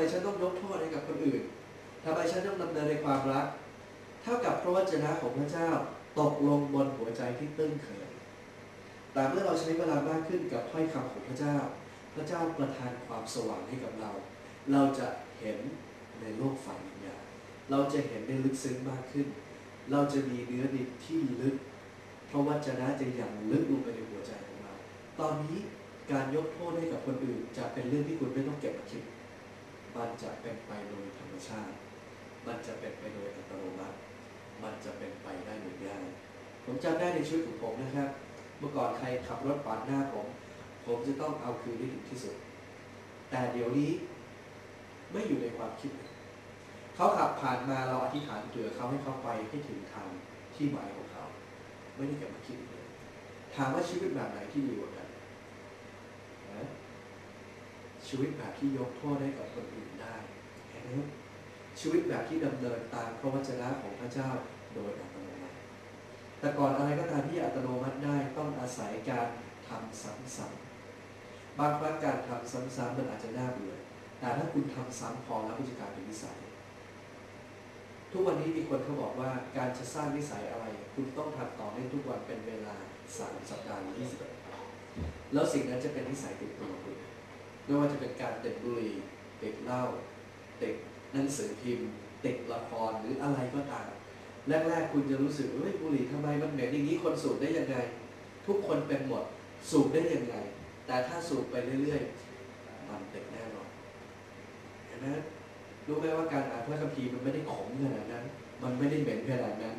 มฉันต้องยกโทษให้กับคนอื่นทำไมฉันต้องดำเนินในความรัก เท่ากับพระวจนะของพระเจ้าตกลงบนหัวใจที่ตื้นเขินแต่เมื่อเราใช้เวลามากขึ้นกับถ้อยคำของพระเจ้า พระเจ้าประทานความสว่างให้กับเรา เราจะเห็นในโลกฝ่ายวิญญาณเราจะเห็นได้ลึกซึ้งมากขึ้น เราจะมีเนื้อดิบที่ลึก เพราะวจนะจะอย่างลึกลงไปในหัวใจของเรา ตอนนี้การยกโทษให้กับคนอื่นจะเป็นเรื่องที่คุณไม่ต้องเก็บมาคิด มันจะเป็นไปโดยธรรมชาติ มันจะเป็นไปโดยอัตโนมัติ มันจะเป็นไปได้โดยง่ายผมจำได้ในชีวิตของผมนะครับ เมื่อก่อนใครขับรถปาดหน้าผม ผมจะต้องเอาคืนให้ถึงที่สุด แต่เดี๋ยวนี้ไม่อยู่ในความคิด เขาขับผ่านมาเราอธิษฐานเผื่อเขาให้เขาไปให้ถึงทางที่หมายของเขา ไม่ได้เก็บมาคิดเลย ถามว่าชีวิตแบบไหนที่ดีกว่ากันนะ ชีวิตแบบที่ยกโทษให้กับคนอื่นได้เห็นไหมชีวิตแบบที่ดำเนินตามพระวจนะของพระเจ้าโดยอัตโนมัติ แต่ก่อนอะไรก็ตามที่อัตโนมัติได้ต้องอาศัยการทำซ้ำๆบางครั้งการทำซ้ำๆมันอาจจะน่าเบื่อ แต่ถ้าคุณทำซ้ำพอแล้วคุณจะกลายเป็นนิสัย ทุกวันนี้มีคนเขาบอกว่าการจะสร้างนิสัยอะไร คุณต้องทำต่อเนื่องทุกวันเป็นเวลาสามสัปดาห์หรือยี่สิบวันแล้วสิ่งนั้นจะเป็นนิสัยติดตัวคุณ ไม่ว่าจะเป็นการเติดบุหรี่เติดเหล้าเติดหนังสือพิมพ์เติดละครหรืออะไรก็ตามแรกๆคุณจะรู้สึกเฮ้ยบุหรี่ทำไมมันเหม็นอย่างนี้คนสูบได้ยังไง ทุกคนเป็นหมดสูบได้ยังไง แต่ถ้าสูบไปเรื่อยๆมันเติดแน่นอนเห็นไหมรู้ไหมว่าการอ่านพระคัมภีร์มันไม่ได้ขมขนาดนั้น มันไม่ได้เหม็นขนาดนั้น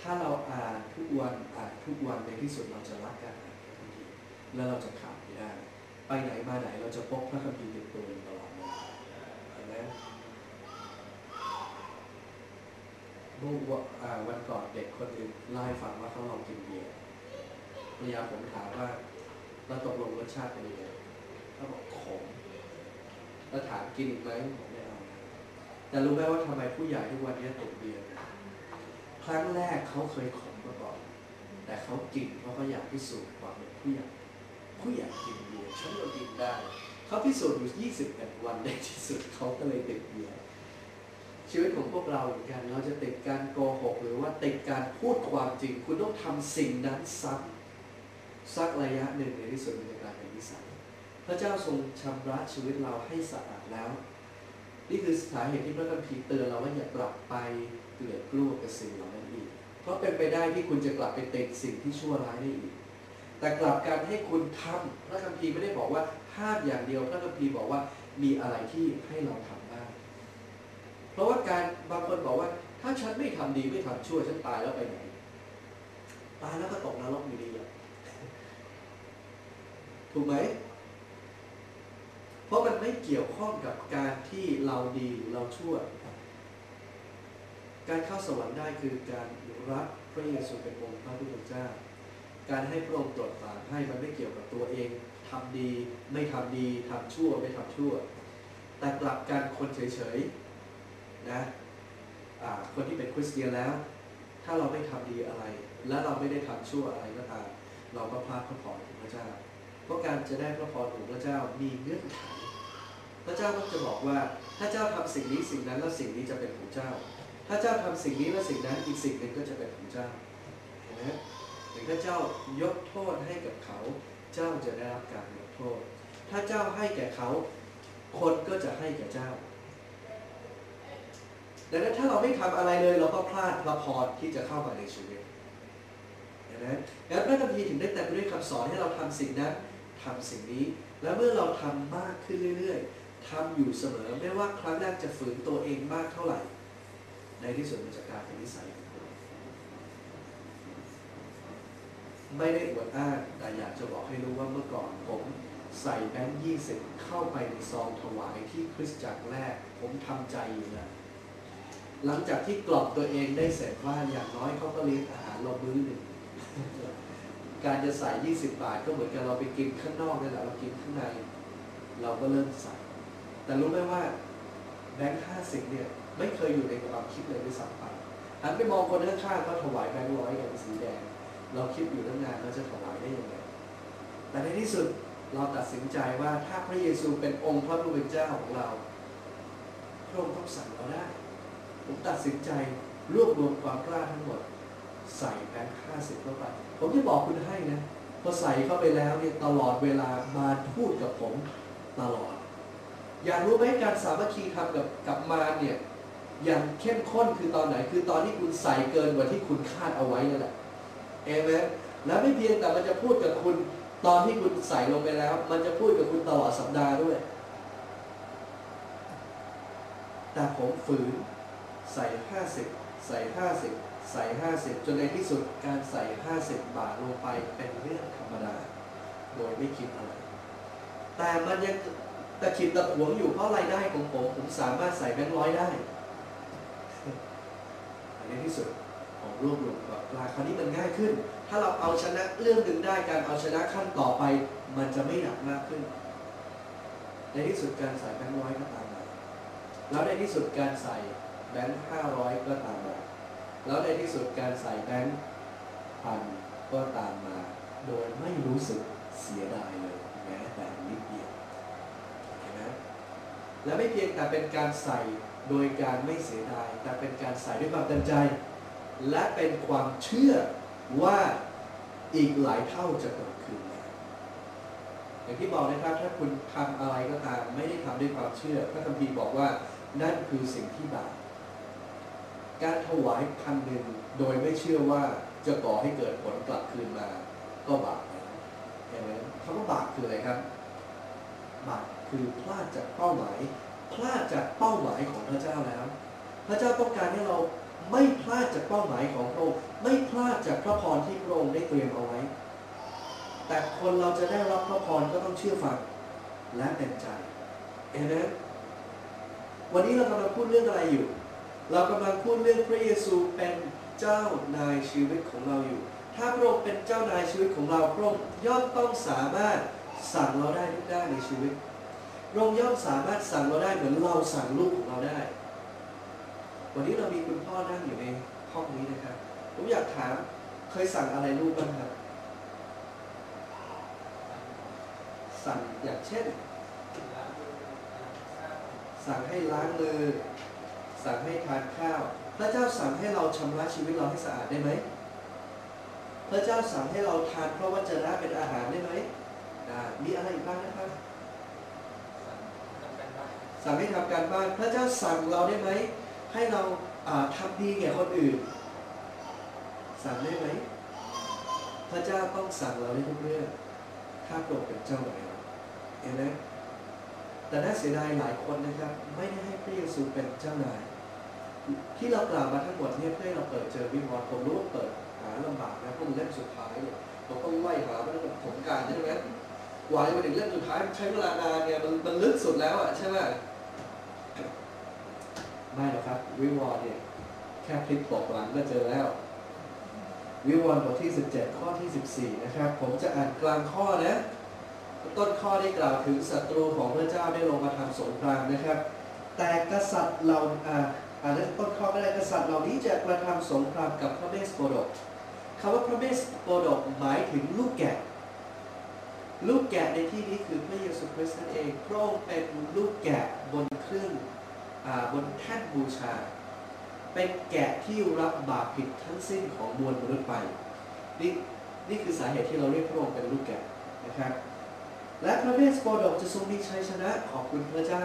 ถ้าเราอ่านทุกวันอ่านทุกวันในที่สุดเราจะรักการอ่านพระคัมภีร์แล้วเราจะขาดไม่ได้ ไปไหนมาไหนเราจะพกพระคัมภีร์ติดตัวอยู่ตลอดเลาเห็นไหมเมื่อวันอ่าวันก่อนเด็กคนหนึ่งเล่าให้ฟังว่าเขาลองกินเบียร์ภรรยาผมถามว่าเราตกลงรสชาติเป็นยังไงเขาบอกขมแล้วถามกินอีกไหมผมไม่เอาแต่รู้ไหมว่าทำไมผู้ใหญ่ทุกวันนี้ติดเบียร์ครั้งแรกเขาเคยขมมาก่อนแต่เขากินเพราะเขาอยากพิสูจน์ความเป็นผู้ใหญ่ ผู้ใหญ่กินเบียร์ฉันก็กินได้ เขาพิสูจน์อยู่ 21 วันในที่สุดเขาก็เลยติดเบียร์ชีวิตของพวกเราเหมือนกันเราจะติดการโกหกหรือว่าติดการพูดความจริง คุณต้องทำสิ่งนั้นซ้ำสักระยะหนึ่งในที่สุดมันจะกลายเป็นนิสัยพระเจ้าทรงชำระชีวิตเราให้สะอาดแล้ว นี่คือสาเหตุที่พระคัมภีร์เตือนเราว่าอย่ากลับไปเกลือกกลัวกับสิ่งเหล่านั้นอีกเพราะเป็นไปได้ที่คุณจะกลับไปติดสิ่งที่ชั่วร้ายได้อีก แต่กลับการให้คุณทำพระคัมภีร์ไม่ได้บอกว่าห้ามอย่างเดียว พระคัมภีร์บอกว่ามีอะไรที่ให้เราทำได้เพราะว่าการบางคนบอกว่า ถ้าฉันไม่ทำดีไม่ทำชั่วฉันตายแล้วไปไหนตายแล้วก็ตกนรกอยู่ดีอะถูกไหมเพราะมันไม่เกี่ยวข้องกับการที่เราดีหรือเราชั่ว การเข้าสวรรค์ได้คือการรับพระเยซูเป็นองค์พระผู้เป็นเจ้า การให้พระองค์ตรวจฝาให้มันไม่เกี่ยวกับตัวเองทำดีไม่ทำดีทำชั่วไม่ทำชั่ว แต่กลับการคนเฉยๆนะคนที่เป็นคริสเตียนแล้ว ถ้าเราไม่ทำดีอะไร และเราไม่ได้ทำชั่วอะไรก็ตามเราก็พลาดพระพรของพระเจ้า เพราะการจะได้พระพรของพระเจ้ามีเงื่อนไขพระเจ้าก็จะบอกว่า ถ้าเจ้าทำสิ่งนี้สิ่งนั้นแล้วสิ่งนี้จะเป็นของเจ้า ถ้าเจ้าทำสิ่งนี้แล้วสิ่งนั้นอีกสิ่งหนึ่งก็จะเป็นของเจ้าเห็นไหม หรือถ้าเจ้ายกโทษให้กับเขา เจ้าจะได้รับการยกโทษ ถ้าเจ้าให้แก่เขา คนก็จะให้แก่เจ้าดังนั้นถ้าเราไม่ทำอะไรเลย เราก็พลาดพระพรที่จะเข้ามาในชีวิตเห็นไหมแล้วพระคัมภีร์ถึงได้เต็มไปด้วยคำสอนให้เราทำสิ่งนั้นทำสิ่งนี้ แล้วเมื่อเราทำมากขึ้นเรื่อยๆทำอยู่เสมอไม่ว่าครั้งแรกจะฝืนตัวเองมากเท่าไหร่ ในที่สุดมันจะกลายเป็นนิสัย ไม่ได้อวดอ้างแต่อยากจะบอกให้รู้ว่าเมื่อก่อนผมใส่แบงค์ยี่สิบเข้าไปในซองถวายที่คริสตจักรแรก ผมทำใจอยู่นะหลังจากที่กรอบตัวเองได้เสร็จว่าอย่างน้อยเขาก็เลี้ยงอาหารเรามื้อหนึ่งการจะใส่ 20 บาทก็เหมือนกับเราไปกินข้างนอกนี่แหละเรากินข้างใน เราก็เริ่มใส่ แต่รู้ไหมว่าแบงค์ห้าสิบเนี่ยไม่เคยอยู่ในความคิดเลยด้วยซ้ำไปหันไปมองคนข้างๆเขาถวายแบงค์ร้อยกันสีแดง เราคิดอยู่ตั้งนานเราจะถวายได้ยังไง แต่ในที่สุดเราตัดสินใจว่าถ้าพระเยซูเป็นองค์พระผู้เป็นเจ้าของเราเระองค์ต้องสั่งเราได้ ผมตัดสินใจรวบรวมความกล้าทั้งหมด ใส่แบงค์ห้าสิบเข้าไป ผมจะบอกคุณให้นะพอใส่เข้าไปแล้วเนี่ยตลอดเวลามาพูดกับผมตลอด อยากรู้ไหมการสามัคคีทำกับกับมารเนี่ยอย่างเข้มข้นคือตอนไหน คือตอนที่คุณใส่เกินกว่าที่คุณคาดเอาไว้นั่นแหละ เอเมแล้วไม่เพียงแต่มันจะพูดกับคุณตอนที่คุณใส่ลงไปแล้ว มันจะพูดกับคุณตลอดสัปดาห์ด้วย แต่ผมฝืนใส่50ใส่50ใส่50จนในที่สุดการใส่50บาทลงไปเป็นเรื่องธรรมดา โดยไม่คิดอะไร แต่มันยังตะขิดตะขวงอยู่เพราะรายได้ของผมผมสามารถใส่แบงค์ร้อยได้ในที่สุด ผมรวบรวมกับราคราวนี้มันง่ายขึ้น ถ้าเราเอาชนะเรื่องหนึ่งได้การเอาชนะขั้นต่อไป มันจะไม่หนักมากขึ้น ในที่สุดการใส่แบงค์ร้อยก็ตามมาแล้วในที่สุดการใส่แบงค์ห้าร้อยก็ตามมาแล้วในที่สุดการใส่แบงค์พันก็ตามมา โดยไม่รู้สึกเสียดายเลยแม้แต่นิดเดียวเห็นไหมและไม่เพียงแต่เป็นการใส่โดยการไม่เสียดาย แต่เป็นการใส่ด้วยความเต็มใจ และเป็นความเชื่อว่าอีกหลายเท่าจะเกิดขึ้น อย่างที่บอกนะครับ ถ้าคุณทำอะไรก็ตามไม่ได้ทำด้วยความเชื่อ พระคัมภีร์บอกว่านั่นคือสิ่งที่บาปการถวายพันหนึ่งโดยไม่เชื่อว่าจะก่อให้เกิดผลกลับคืนมา ก็บาปแล้วเห็นไหมคำว่าบาปคืออะไรครับ บาปคือพลาดจากเป้าหมาย พลาดจากเป้าหมายของพระเจ้าแล้ว พระเจ้าต้องการให้เรา ไม่พลาดจากเป้าหมายของพระองค์ไม่พลาดจากพระพรที่พระองค์ได้เตรียมเอาไว้ แต่คนเราจะได้รับพระพรก็ต้องเชื่อฟังและเต็มใจเห็นไหมวันนี้เรากำลังพูดเรื่องอะไรอยู่ เรากำลังพูดเรื่องพระเยซูเป็นเจ้านายชีวิตของเราอยู่ ถ้าพระองค์เป็นเจ้านายชีวิตของเราพระองค์ย่อมต้องสามารถสั่งเราได้ทุกด้านในชีวิตพระองค์ย่อมสามารถสั่งเราได้เหมือนเราสั่งลูกของเราได้ วันนี้เรามีคุณพ่อนั่งอยู่ในห้องนี้นะครับ ผมอยากถามเคยสั่งอะไรลูกบ้างครับ สั่งอย่างเช่น สั่งให้ล้างมือ สั่งให้ทานข้าว พระเจ้าสั่งให้เราชำระชีวิตเราให้สะอาดได้ไหม พระเจ้าสั่งให้เราทานพระวจนะเป็นอาหารได้ไหมได้มีอะไรอีกบ้างนะครับสั่งให้ทำการบ้าน พระเจ้าสั่งเราได้ไหม ให้เราทำดีแก่คนอื่น สั่งได้ไหมพระเจ้าต้องสั่งเราได้ทุกเรื่องถ้าโปรดเป็นเจ้านายเราเห็นไหมแต่น่าเสียดายหลายคนนะครับ ไม่ได้ให้พระเยซูเป็นเจ้านาย ที่เรากล่าวมาทั้งหมดเนี่ยเพื่อให้เราเปิดเจอวิมวรผมรู้ว่าเปิดหาลำบากนะเพราะมันเล่มสุดท้ายเนี่ยเราต้องไล่หามันแบบผลการใช่ไหมกว่าจะมาถึงเล่มสุดท้ายใช้เวลานานเนี่ยมันมันลึกสุดแล้วอะใช่ไหม ไม่หรอกครับ วิวรณ์เนี่ยแค่พลิกตกหลังก็เจอแล้ว วิวรณ์บทที่ 17 ข้อที่ 14 นะครับ ผมจะอ่านกลางข้อนะ ต้นข้อได้กล่าวถึงศัตรูของพระเจ้าได้ลงมาทำสงครามนะครับ แต่กษัตริย์เราอ่าอ่านต้นข้อก็ได้กษัตริย์เหล่านี้จะกระทำสงครามกับพระเมสโปดกคำว่าพระเมสโปดกหมายถึงลูกแกะลูกแกะในที่นี้คือพระเยซูคริสต์นั่นเองพระองค์เป็นลูกแกะบน บนแท่นบูชา เป็นแกะที่รับบาปผิดทั้งสิ้นของมวลมนุษย์ไปนี่นี่คือสาเหตุที่เราเรียกพระองค์เป็นลูกแกะนะครับ และพระเมสโปดกจะทรงมีชัยชนะขอบคุณพระเจ้า